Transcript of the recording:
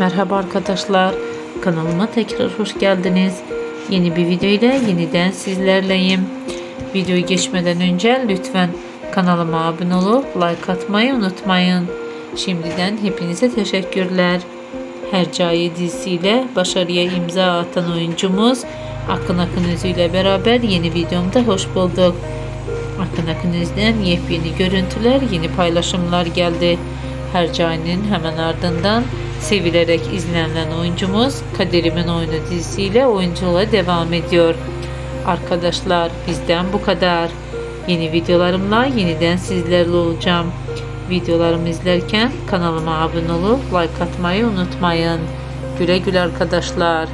Merhaba arkadaşlar. Kanalıma tekrar hoş geldiniz. Yeni bir video ile yeniden sizlerleyim. Videoyu geçmeden önce lütfen kanalıma abone olup like atmayı unutmayın. Şimdiden hepinize teşekkürler. Hercai dizisiyle başarıya imza atan oyuncumuz Akın Akın Özü ile beraber yeni videomda hoş bulduk. Akın Akın Öz'den yepyeni görüntüler, yeni paylaşımlar geldi. Hercai'nin hemen ardından sevilerek izlenen oyuncumuz Kaderimin Oyunu dizisiyle oyunculuğa devam ediyor. Arkadaşlar bizden bu kadar. Yeni videolarımla yeniden sizlerle olacağım. Videolarımı izlerken kanalıma abone olup like atmayı unutmayın. Güle güle arkadaşlar.